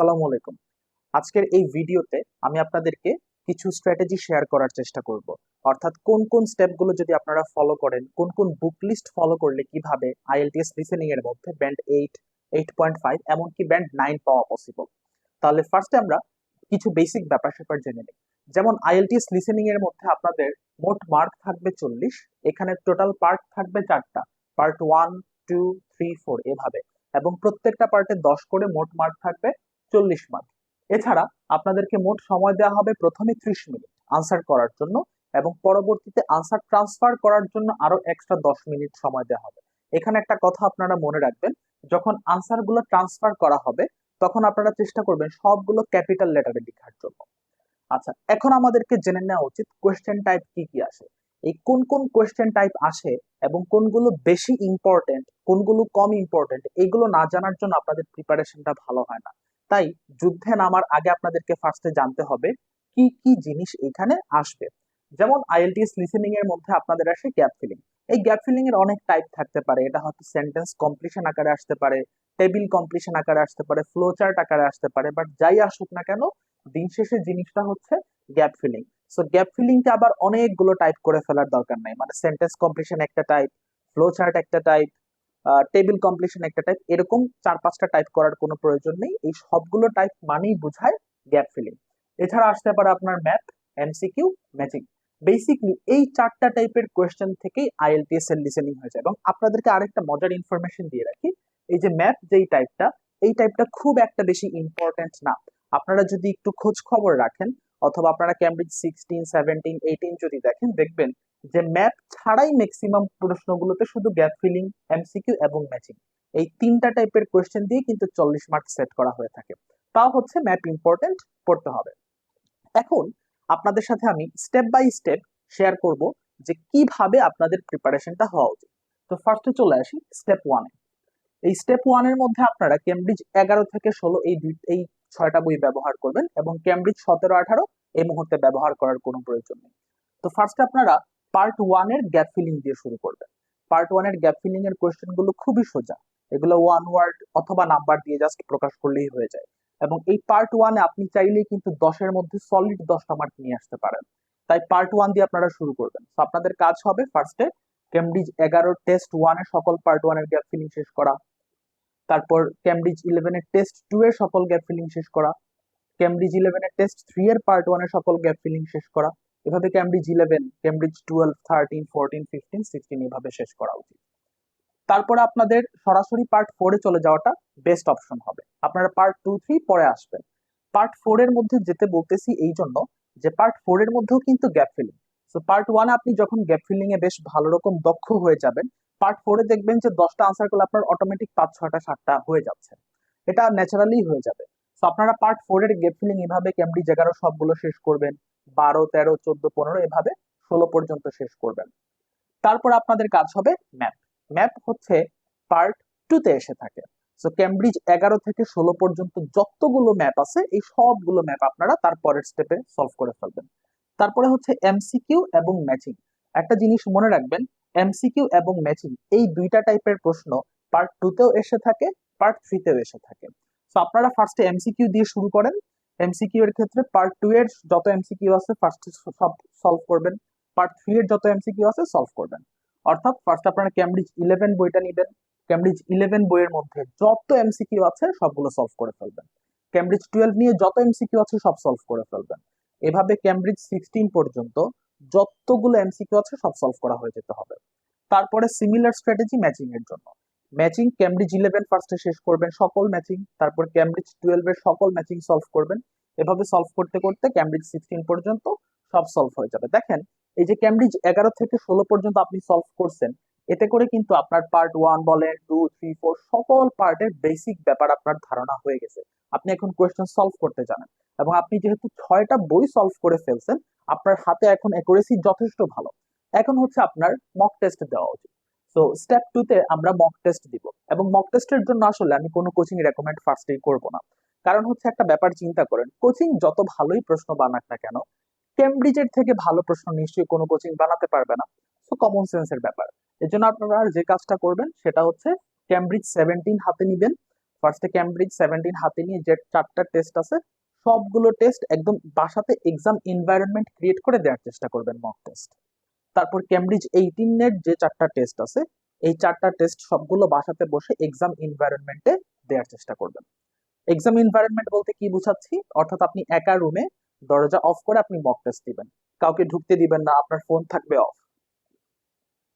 আসসালামু আলাইকুম। আজকের এই ভিডিওতে আমি আপনাদেরকে কিছু স্ট্র্যাটেজি শেয়ার করার চেষ্টা করব। অর্থাৎ কোন কোন স্টেপগুলো যদি আপনারা ফলো করেন, কোন কোন বুক লিস্ট ফলো করলে কীভাবে আইএলটিএস লিসেনিং এর মধ্যে band eight eight point five এমনকি ব্যান্ড নাইন পাওয়া পসিবল তাহলে ফার্স্টে আমরা কিছু বেসিক ব্যাপার স্যাপার জেনে নিই। যেমন আইএলটিএস লিসেনিং এর মধ্যে আপনাদের মোট মার্ক থাকবে চল্লিশ, এখানে টোটাল পার্ট থাকবে চারটা part one two three four এভাবে। এবং প্রত্যেকটা পার্টে দশ করে মোট মার্ক থাকবে চল্লিশ মার্ক এছাড়া আপনাদেরকে মোট সময় দেওয়া হবে প্রথমে ত্রিশ মিনিট আনসার করার জন্য এবং পরবর্তীতে আনসার ট্রান্সফার করার জন্য আরও এক্সট্রা দশ মিনিট সময় দেওয়া হবে। এখানে একটা কথা আপনারা মনে রাখবেন, যখন আনসারগুলো ট্রান্সফার করা হবে, তখন আপনারা চেষ্টা করবেন সবগুলো ক্যাপিটাল লেটারে লেখার জন্য। আচ্ছা এখন আমাদেরকে জেনে নেওয়া উচিত কোয়েশ্চেন টাইপ কি কি আসে। এই কোন কোন কোয়েশ্চেন টাইপ আসে এবং কোনগুলো বেশি ইম্পর্টেন্ট কোনগুলো কম ইম্পর্টেন্ট এগুলো না জানার জন্য আপনাদের প্রিপারেশনটা ভালো হয় না। তাই যুদ্ধে নামার আগে আপনাদেরকে ফার্স্টে জানতে হবে কি কি জিনিস এখানে আসবে। যেমন আইএলটিএস লিসেনিং এর মধ্যে আপনাদের আসে গ্যাপ ফিলিং এই গ্যাপ ফিলিং এর অনেক টাইপ থাকতে পারে। এটা হয়তো সেন্টেন্স কমপ্লিশন আকারে আসতে পারে টেবিল কমপ্লিশন আকারে আসতে পারে ফ্লো চার্ট আকারে আসতে পারে বাট যাই আসুক না কেন, দিন শেষে জিনিসটা হচ্ছে গ্যাপ ফিলিং সো গ্যাপ ফিলিংটা আবার অনেকগুলো টাইপ করে ফেলার দরকার নাই। মানে সেন্টেন্স কমপ্লিশন একটা টাইপ ফ্লো চার্ট একটা টাইপ টেবিল কমপ্লিশন একটা টাইপ এরকম চার পাঁচটা টাইপ করার কোনো প্রয়োজন নেই। এই সবগুলো টাইপ মানেই বোঝায় গ্যাপ ফিলিং এছাড়া আসতে পারে আপনার ম্যাপ এমসিকিউ ম্যাচিং বেসিকলি এই চারটা টাইপের কোয়েশ্চেন থেকেই আইএলটিএস এর লিসেনিং হয়ে যায় এবং আপনাদেরকে আরেকটা মজার ইনফরমেশন দিয়ে রাখি। এই যে ম্যাপ যেই টাইপটা এই টাইপটা খুব একটা বেশি ইম্পর্টেন্ট না। আপনারা যদি একটু খোঁজ খবর রাখেন, অথবা আপনারা ক্যামব্রিজ সিক্সটিন সেভেন্টিন এইটিন যদি দেখেন, দেখবেন যে ম্যাপ ছাড়াই ম্যাক্সিমাম প্রশ্নগুলোতে শুধু গ্যাপ ফিলিং এমসিকিউ এবং ম্যাচিং। এই তিনটা টাইপের কোয়েশ্চেন দিয়ে কিন্তু চল্লিশ মার্ক সেট করা হয়ে থাকে। তাও হচ্ছে ম্যাপ ইম্পর্টেন্ট পড়তে হবে। এখন আপনাদের সাথে আমি স্টেপ বাই স্টেপ শেয়ার করব যে কীভাবে আপনাদের প্রিপারেশনটা হওয়া উচিত। তো ফার্স্টে চলে আসি স্টেপ ওয়ানে। এই স্টেপ ওয়ানের মধ্যে আপনারা কেমব্রিজ এগারো থেকে ষোলো এই দুই, এই ছয়টা বই ব্যবহার করবেন এবং কেমব্রিজ সতেরো আঠারো এই মুহূর্তে ব্যবহার করার কোনো প্রয়োজন নেই। তো ফার্স্টে আপনারা পার্ট ওয়ানের গ্যাপ ফিলিং দিয়ে শুরু করবেন পার্ট ওয়ানের গ্যাপ ফিলিং এর কোয়েশ্চেনগুলো খুবই সোজা। এগুলো ওয়ান ওয়ার্ড অথবা নাম্বার দিয়ে জাস্ট প্রকাশ করলেই হয়ে যায়। এবং এই পার্ট ওয়ানে আপনি চাইলেই কিন্তু দশের মধ্যে সলিড দশটা মার্ক নিয়ে আসতে পারেন। তাই পার্ট ওয়ান দিয়ে আপনারা শুরু করবেন। তো আপনাদের কাজ হবে ফার্স্টে কেমব্রিজ এগারো টেস্ট ওয়ানের সকল পার্ট ওয়ানের গ্যাপ ফিলিং শেষ করা। তারপর ক্যামব্রিজ ইলেভেনের টেস্ট টু এর সকল গ্যাপ ফিলিং শেষ করা। ক্যামব্রিজ ইলেভেনের টেস্ট থ্রি এর পার্ট ওয়ানের সকল গ্যাপ ফিলিং শেষ করা। এভাবে Cambridge eleven Cambridge twelve thirteen fourteen fifteen sixteen এভাবে শেষ করা উচিত। তারপরে আপনাদের সরাসরি পার্ট ফোরে চলে যাওয়াটা বেস্ট অপশন হবে। আপনারা পার্ট টু থ্রি পরে আসবেন। পার্ট ফোর এর মধ্যে যেতে বলতেছি এই জন্য যে পার্ট ফোর এর মধ্যেও কিন্তু গ্যাপ ফিলিং তো পার্ট ওয়ান আপনি যখন গ্যাপ ফিলিং এ বেশ ভালো রকম দক্ষ হয়ে যাবেন পার্ট ফোরে দেখবেন যে দশটা আনসার করলে আপনার অটোমেটিক পাঁচ, ছয়টা, সাতটা হয়ে যাচ্ছে। এটা ন্যাচারালি হয়ে যাবে। তো আপনারা পার্ট ফোর এর গ্যাপ ফিলিং এভাবে ক্যামব্রিজ এগারো সবগুলো শেষ করবেন। বারো, তেরো, চোদ্দ, পনেরো এভাবে ষোলো পর্যন্ত শেষ করবেন। তারপর আপনাদের কাজ হবে ম্যাপ। ম্যাপ হচ্ছে পার্ট টুতে এসে থাকে। সো ক্যামব্রিজ এগারো থেকে ষোলো পর্যন্ত যতগুলো ম্যাপ আছে, এই সবগুলো ম্যাপ আপনারা তারপরের স্টেপে সলভ করে ফেলবেন। তারপরে হচ্ছে এমসিকিউ এবং ম্যাচিং একটা জিনিস মনে রাখবেন এমসিকিউ এবং ম্যাচিং এই দুইটা টাইপের প্রশ্ন পার্ট টুতেও এসে থাকে পার্ট থ্রিতেও এসে থাকে। সো আপনারা ফার্স্টে এমসিকিউ দিয়ে শুরু করেন এমসিকিউ এর ক্ষেত্রে পার্ট টু এর যত এমসিকিউ আছে ফার্স্ট সব সলভ করবেন। পার্ট থ্রি এর যত এমসিকিউ আছে সলভ করবেন। অর্থাৎ ফার্স্ট আপনারা ক্যামব্রিজ ইলেভেন বইটা নিবেন। ক্যামব্রিজ ইলেভেন বইয়ের মধ্যে যত এমসিকিউ আছে, সবগুলো সলভ করে ফেলবেন। ক্যামব্রিজ টুয়েলভ নিয়ে যত এমসিকিউ আছে, সব সলভ করে ফেলবেন। এভাবে ক্যামব্রিজ সিক্সটিন পর্যন্ত যতগুলো এমসিকিউ আছে, সব সলভ করা হয়ে যেতে হবে। তারপরে সিমিলার স্ট্র্যাটেজি ম্যাচিং এর জন্য। ম্যাচিং ক্যামব্রিজ ইলেভেন ফার্স্টে শেষ করবেন, সকল ম্যাচিং, তারপর ক্যামব্রিজ টুয়েলভ এর সকল ম্যাচিং সলভ করবেন। এভাবে সলভ করতে করতে ক্যামব্রিজ সিক্সটিন পর্যন্ত সব সলভ হয়ে যাবে। দেখেন, এই যে ক্যামব্রিজ এগারো থেকে ষোলো পর্যন্ত আপনি সলভ করছেন, এতে করে কিন্তু আপনার পার্ট ওয়ান বলেন টু থ্রি ফোর সকল পার্টের বেসিক ব্যাপার আপনার ধারণা হয়ে গেছে। আপনি এখন কোয়েশ্চেন সলভ করতে জানেন এবং আপনি যেহেতু ছয়টা বই সলভ করে ফেলছেন, আপনার হাতে এখন অ্যাকুরেসি যথেষ্ট ভালো। এখন হচ্ছে আপনার মক টেস্ট দেওয়া উচিত। সো স্টেপ টু তে আমরা মক টেস্ট দিব। এবং মক টেস্টের জন্য আসলে আমি কোনো কোচিং রেকমেন্ড ফার্স্টেই করব না। কারণ হচ্ছে একটা ব্যাপার চিন্তা করেন কোচিং যত ভালোই প্রশ্ন বানাক না কেন কেমব্রিজের থেকে ভালো প্রশ্ন নিশ্চয়ই কোনো কোচিং বানাতে পারবে না। সো কমন সেন্সের ব্যাপার। এর জন্য আপনারা যে কাজটা করবেন, সেটা হচ্ছে ক্যামব্রিজ সেভেন্টিন হাতে নিবেন। ফার্স্টে ক্যামব্রিজ সেভেন্টিন হাতে নিয়ে যে চারটা টেস্ট আছে, সবগুলো টেস্ট একদম বাসাতে এক্সাম এনভায়রনমেন্ট ক্রিয়েট করে দেওয়ার চেষ্টা করবেন মক টেস্ট তারপর ক্যামব্রিজ এইটিনের যে চারটা টেস্ট আছে, এই চারটা টেস্ট সবগুলো বাসাতে বসে এক্সাম এনভায়রনমেন্টে দেওয়ার চেষ্টা করবেন। এক্সাম এনভায়রনমেন্ট বলতে কি বুঝাচ্ছি? অর্থাৎ আপনি একা রুমে দরজা অফ করে আপনি মক টেস্ট দিবেন। কাউকে ঢুকতে দিবেন না, আপনার ফোন থাকবে অফ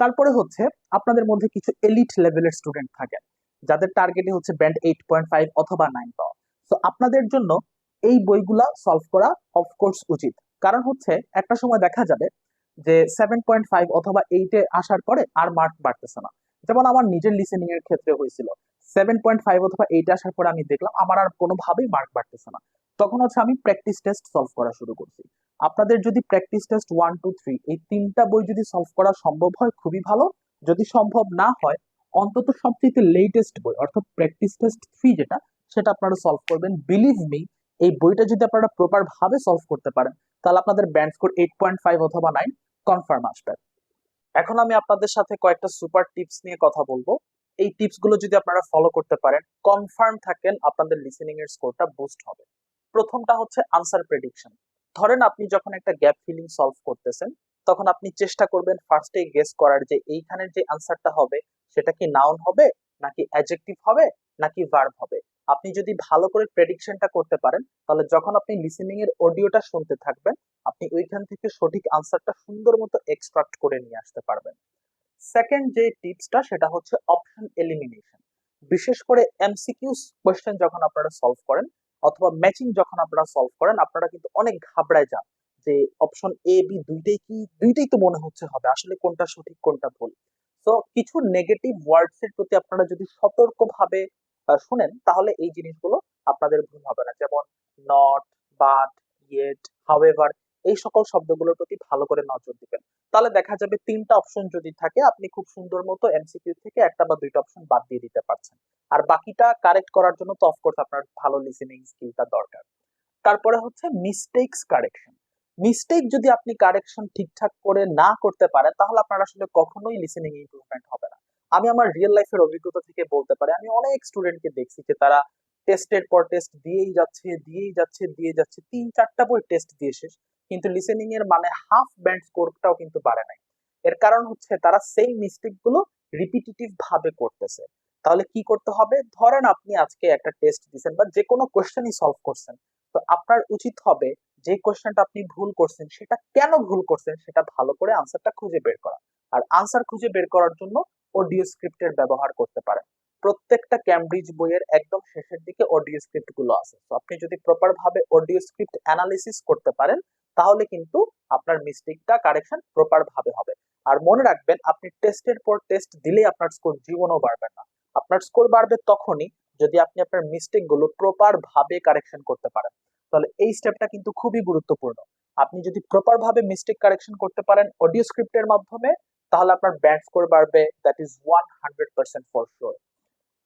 তারপরে হচ্ছে আপনাদের মধ্যে কিছু এলিট লেভেলের স্টুডেন্ট থাকেন যাদের টার্গেটে হচ্ছে ব্যান্ড এইট পয়েন্ট ফাইভ অথবা নাইন পাওয়া। তো আপনাদের জন্য এই বইগুলা সলভ করা অফকোর্স উচিত। কারণ হচ্ছে একটা সময় দেখা যাবে যে সেভেন পয়েন্ট ফাইভ অথবা এইটে আসার পরে আর মার্ক বাড়তেছে না। যেমন আমার নিজের লিসেনিং এর ক্ষেত্রে হয়েছিল। সেভেন পয়েন্ট ফাইভ অথবা এইটে আসার পরে আমি দেখলাম আমার আর কোনোভাবেই মার্ক বাড়তেছে না। তখন হচ্ছে আমি প্র্যাকটিস টেস্ট সলভ করা শুরু করছি। আপনাদের যদি practice test one two three এই তিনটা বই যদি সলভ করা সম্ভব হয়, খুবই ভালো। যদি সম্ভব না হয়, অন্তত সবচেয়ে লেটেস্ট বই, অর্থাৎ প্র্যাকটিস টেস্ট থ্রি যেটা, সেটা আপনারা সলভ করবেন। বিলিভ মি এই বইটা যদি আপনারা প্রপার ভাবে সলভ করতে পারেন তাহলে আপনাদের band score eight point five অথবা নাইন কনফার্ম আসবে। এখন আমি আপনাদের সাথে কয়েকটা সুপার টিপস নিয়ে কথা বলব। এই টিপসগুলো যদি আপনারা ফলো করতে পারেন কনফার্ম থাকেন, আপনাদের লিসেনিং এর স্কোরটা বুস্ট হবে। প্রথমটা হচ্ছে আনসার প্রেডিকশন ধরেন আপনি যখন একটা গ্যাপ ফিলিং সলভ করতেছেন, তখন আপনি চেষ্টা করবেন ফার্স্টে গেস করার যে এইখানের যে আনসারটা হবে, সেটা কি নাউন হবে, নাকি অ্যাডজেক্টিভ হবে, নাকি ভার্ব হবে। আপনি যদি ভালো করে প্রেডিকশনটা করতে পারেন, তাহলে যখন আপনি লিসেনিং এর অডিওটা শুনতে থাকবেন, আপনি ওইখান থেকে সঠিক আনসারটা সুন্দর মতো এক্সট্রাক্ট করে নিয়ে আসতে পারবেন। সেকেন্ড যে টিপসটা সেটা হচ্ছে অপশন এলিমিনেশন বিশেষ করে এমসিকিউস কোয়েশ্চেন যখন আপনারা সলভ করেন, অথবা ম্যাচিং যখন আপনারা সলভ করেন, আপনারা কিন্তু অনেক ঘাবড়ায় যান যে অপশন এ বি দুইটাই কি, দুইটাই তো মনে হচ্ছে হবে, আসলে কোনটা সঠিক, কোনটা ভুল। তো কিছু নেগেটিভ ওয়ার্ডস এর প্রতি আপনারা যদি সতর্কভাবে শুনেন, তাহলে এই জিনিসগুলো আপনাদের ভুল হবে না। যেমন নট বাট ইয়েট হাওয়েভার এই সকল শব্দগুলোর প্রতি ভালো করে নজর দিবেন। তাহলে দেখা যাবে তিনটা অপশন যদি থাকে, আপনি খুব সুন্দর মতো এমসিকিউ থেকে একটা বা দুইটা অপশন বাদ দিয়ে দিতে পারছেন। আর বাকিটা কারেক্ট করার জন্য তো অফকোর্স আপনার ভালো লিসেনিং স্কিলটা দরকার। তারপরে হচ্ছে মিস্টেকস কারেকশন মিস্টেক যদি আপনি কারেকশন ঠিকঠাক করে না করতে পারেন, তাহলে আপনার আসলে কখনোই লিসেনিং ইমপ্রুভমেন্ট হবে আমি আমার রিয়েল লাইফের অভিজ্ঞতা থেকে বলতে পারি, আমি অনেক স্টুডেন্টকে দেখছি যে তারা টেস্টের পর টেস্ট দিয়েই যাচ্ছে দিয়েই যাচ্ছে, দিয়ে যাচ্ছে, তিন চারটা বই টেস্ট দিয়ে শেষ, কিন্তু লিসেনিং এর মানে হাফ ব্যান্ড স্কোরটাও কিন্তু বাড়ে নাই। এর কারণ হচ্ছে তারা সেই মিস্টেকগুলো রিপিটিটিভ ভাবে করতেছে। তাহলে কি করতে হবে? ধরেন আপনি আজকে একটা টেস্ট দিচ্ছেন বা যে কোনো কোয়েশ্চেনই সলভ করছেন, তো আপনার উচিত হবে যে কোয়েশ্চেনটা আপনি ভুল করছেন, সেটা কেন ভুল করছেন, সেটা ভালো করে আনসারটা খুঁজে বের করা। আর আনসার খুঁজে বের করার জন্য অডিও স্ক্রিপ্টের ব্যবহার করতে পারেন। প্রত্যেকটা ক্যামব্রিজ বইয়ের একদম শেষের দিকে অডিও স্ক্রিপ্টগুলো আছে। তো আপনি যদি প্রপার ভাবে অডিও স্ক্রিপ্ট অ্যানালিসিস করতে পারেন, তাহলে কিন্তু আপনার মিস্টেকটা কারেকশন প্রপার ভাবে হবে। আর মনে রাখবেন, আপনি টেস্টের পর টেস্ট দিলেই আপনার স্কোর জীবনও বাড়বে না। আপনার স্কোর বাড়বে তখনই যদি আপনি আপনার মিস্টেকগুলো প্রপার ভাবে কারেকশন করতে পারেন। তাহলে এই স্টেপটা কিন্তু খুবই গুরুত্বপূর্ণ। আপনি যদি প্রপার ভাবে মিস্টেক কারেকশন করতে পারেন অডিও স্ক্রিপ্টের মাধ্যমে তাহলে আপনার ব্যান্ড স্কোর বাড়বে that is one hundred percent for sure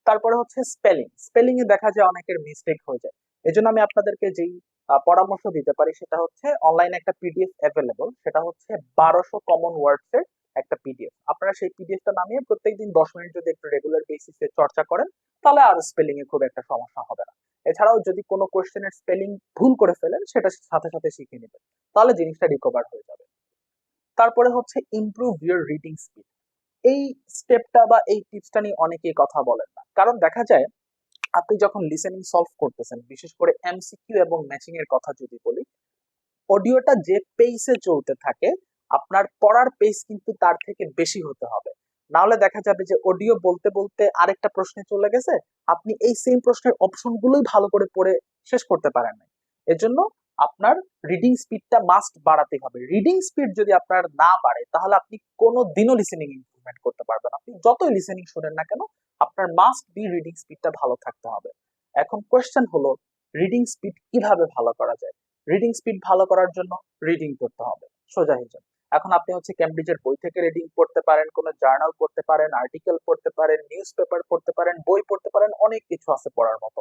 তারপরে হচ্ছে স্পেলিং স্পেলিং এ দেখা যায় অনেকের মিস্টেক হয়ে যায়। এজন্য আমি আপনাদেরকে যেই পরামর্শ দিতে পারি সেটা হচ্ছে অনলাইনে একটা পিডিএফ অ্যাভেলেবল সেটা হচ্ছে বারোশো কমন ওয়ার্ডস এর একটা পিডিএফ আপনারা সেই পিডিএফটা নামিয়ে প্রত্যেকদিন দশ মিনিট যদি একটু রেগুলার বেসিসে চর্চা করেন, তাহলে আর স্পেলিং এ খুব একটা সমস্যা হবে না। এছাড়াও যদি কোনো কোয়েশ্চেনের স্পেলিং ভুল করে ফেলেন, সেটা সাথে সাথে শিখে নেবেন। তাহলে জিনিসটা রিকভার হয়ে যাবে। তারপরে হচ্ছে ইমপ্রুভ ইউর রিডিং স্পিড এই স্টেপটা বা এই টিপসটা নিয়ে অনেকেই কথা বলেন না। কারণ দেখা যায়, আপনি যখন লিসেনিং সলভ করতেছেন, বিশেষ করে এমসিকিউ এবং ম্যাচিং এর কথা যদি বলি অডিওটা যে পেসে চলতে থাকে, আপনার পড়ার পেস কিন্তু তার থেকে বেশি হতে হবে। নাহলে দেখা যাবে যে অডিও বলতে বলতে আরেকটা প্রশ্নে চলে গেছে, আপনি এই সেম প্রশ্নের অপশনগুলোই ভালো করে পড়ে শেষ করতে পারেন না এজন্য আপনার রিডিং স্পিডটা মাস্ট বাড়াতে হবে। রিডিং স্পিড যদি আপনার না বাড়ে, তাহলে আপনি কোনো দিনও লিসেনিং ইমপ্রুভমেন্ট করতে পারবেন আপনি যতই লিসেনিং শুনেন না কেন, আপনার মাস্ট বি রিডিং স্পিডটা ভালো থাকতে হবে। এখন কোয়েশ্চেন হলো রিডিং স্পিড কীভাবে ভালো করা যায়? রিডিং স্পিড ভালো করার জন্য রিডিং করতে হবে। সোজা হিসাব এখন আপনি হচ্ছে ক্যামব্রিজের বই থেকে রিডিং পড়তে পারেন, কোনো জার্নাল পড়তে পারেন আর্টিকেল পড়তে পারেন নিউজ পেপার পড়তে পারেন, বই পড়তে পারেন, অনেক কিছু আছে পড়ার মতো।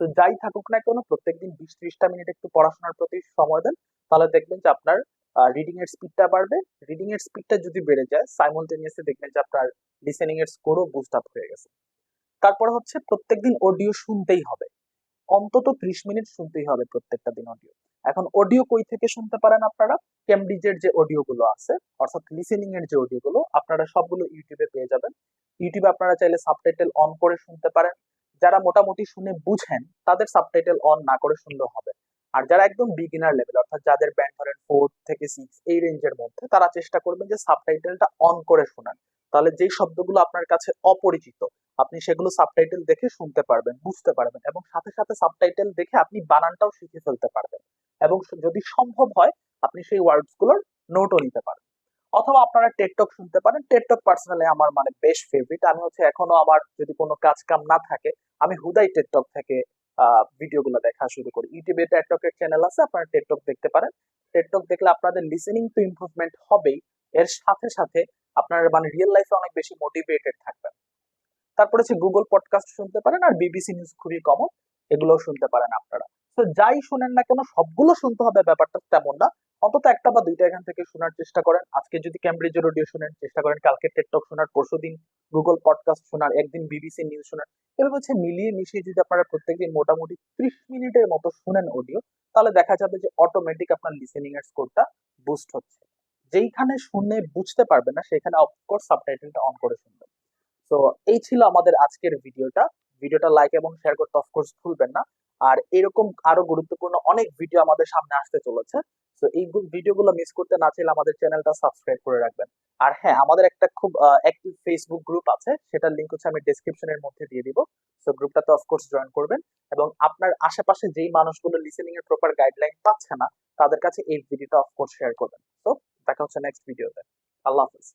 তো যাই থাকুক না কেন, প্রত্যেকদিন বিশ ত্রিশটা মিনিট একটু পড়াশোনার প্রতি সময় দেন, তাহলে দেখবেন যে আপনার রিডিং এর স্পিডটা বাড়বে। রিডিং এর স্পিডটা যদি বেড়ে যায় সাইমultaneously দেখবেন যে আপনার লিসেনিং এর স্কোরও বুস্ট আপ হয়ে গেছে। তারপরে হচ্ছে প্রত্যেকদিন অডিও শুনতেই হবে। অন্তত ত্রিশ মিনিট শুনতেই হবে প্রত্যেকটা দিন অডিও এখন অডিও কই থেকে শুনতে পারেন আপনারা? কেমব্রিজের যে অডিও গুলো আছে, অর্থাৎ লিসেনিং এর যে অডিও গুলো আপনারা সবগুলো ইউটিউবে পেয়ে যাবেন। ইউটিউবে আপনারা চাইলে সাবটাইটেল অন করে শুনতে পারেন। যারা মোটামুটি শুনে বুঝেন, তাদের সাবটাইটেল অন না করে শুনলেও হবে। আর যারা একদম বিগিনার লেভেল অর্থাৎ যাদের ব্যান্ড ধরেন ফোর থেকে সিক্স এই রেঞ্জের মধ্যে, তারা চেষ্টা করবেন যে সাবটাইটেলটা অন করে শোনান তাহলে যেই শব্দগুলো আপনার কাছে অপরিচিত, আপনি সেগুলো সাবটাইটেল দেখে শুনতে পারবেন, বুঝতে পারবেন এবং সাথে সাথে সাবটাইটেল দেখে আপনি বানানটাও শিখে ফেলতে পারবেন। এবং যদি সম্ভব হয়, আপনি সেই ওয়ার্ডসগুলোর নোটও নিতে পারেন অথবা আপনারা টেকটক শুনতে পারেন। টেকটক পার্সোনালি আমার মানে বেশ ফেভারিট আমি হচ্ছে এখনও আমার যদি কোনো কাজ কাম না থাকে, আমি হুদাই টেকটক থেকে ভিডিওগুলো দেখা শুরু করি। ইউটিউবে টেকটকের চ্যানেল আছে, আপনারা টেকটক দেখতে পারেন। টেকটক দেখলে আপনাদের লিসেনিং তো ইমপ্রুভমেন্ট হবেই। এর সাথে সাথে আপনার মানে রিয়েল লাইফে অনেক বেশি মোটিভেটেড থাকবেন। তারপরে হচ্ছে গুগল পডকাস্ট শুনতে পারেন, আর বিবিসি নিউজ খুবই কমন এগুলোও শুনতে পারেন আপনারা। যাই শুনেন না কেন, সবগুলো শুনতে হবে, ব্যাপারটা তেমন না। অন্তত একটা বা দুইটা এখান থেকে শোনার চেষ্টা করেন। আজকে যদি ক্যামব্রিজের অডিও শুনেন, চেষ্টা করেন কালকে টেকটক শোনার, পরশু দিন গুগল পডকাস্ট শোনার, একদিন বিবিসি নিউজ শোনার। এভাবে হচ্ছে মিলিয়ে মিশিয়ে যদি আপনারা প্রত্যেকদিন মোটামুটি ত্রিশ মিনিটের মতো শুনেন অডিও তাহলে দেখা যাবে যে অটোমেটিক আপনার লিসেনিং এর স্কোরটা বুস্ট হচ্ছে। যেইখানে শুনে বুঝতে পারবেন না, সেখানে অফকোর্স সাবটাইটেলটা অন করে শুনবেন। তো এই ছিল আমাদের আজকের ভিডিওটা ভিডিওটা লাইক এবং শেয়ার করতে অফকোর্স ভুলবেন না। আর এরকম আরও গুরুত্বপূর্ণ অনেক ভিডিও আমাদের সামনে আসতে চলেছে। তো এই ভিডিওগুলো মিস করতে না চাইলে আমাদের চ্যানেলটা সাবস্ক্রাইব করে রাখবেন। আর হ্যাঁ আমাদের একটা খুব অ্যাক্টিভ ফেসবুক গ্রুপ আছে। সেটার লিঙ্ক হচ্ছে আমি ডেসক্রিপশনের মধ্যে দিয়ে দিব। সো গ্রুপটাতে অফকোর্স জয়েন করবেন। এবং আপনার আশেপাশে যেই মানুষগুলো লিসেনিং এর প্রপার গাইডলাইন পাচ্ছে না, তাদের কাছে এই ভিডিওটা অফকোর্স শেয়ার করবেন। তো দেখা হচ্ছে নেক্সট ভিডিওতে আল্লাহ হাফিজ।